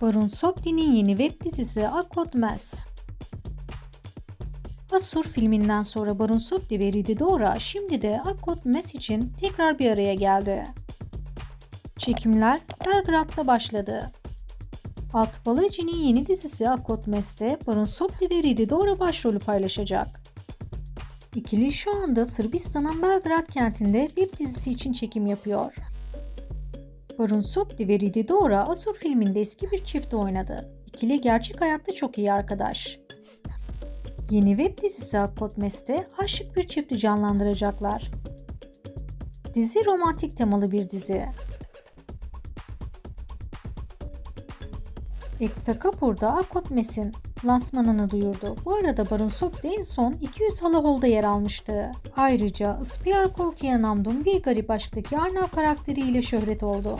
Barun Sobti'nin yeni web dizisi Akot Mes. Asur filminden sonra Barun Sobti ve Ridi Dora şimdi de Akot Mes için tekrar bir araya geldi. Çekimler Belgrad'da başladı. Alt Balacı'nın yeni dizisi Akot Mes'te Barun Sobti ve Ridi Dora başrolü paylaşacak. İkili şu anda Sırbistan'ın Belgrad kentinde web dizisi için çekim yapıyor. Barun Sobti ve Ridi Dora Asur filminde eski bir çifte oynadı. İkili gerçek hayatta çok iyi arkadaş. Yeni web dizisi Akkotmes'te aşık bir çifti canlandıracaklar. Dizi romantik temalı bir dizi. Ekta Kapur da Akkotmes'in lansmanını duyurdu. Bu arada Barın Sobti en son 200 Halahol'da yer almıştı. Ayrıca Ispiyar Korkuya Namdun bir garip aşktaki Arnav karakteriyle şöhret oldu.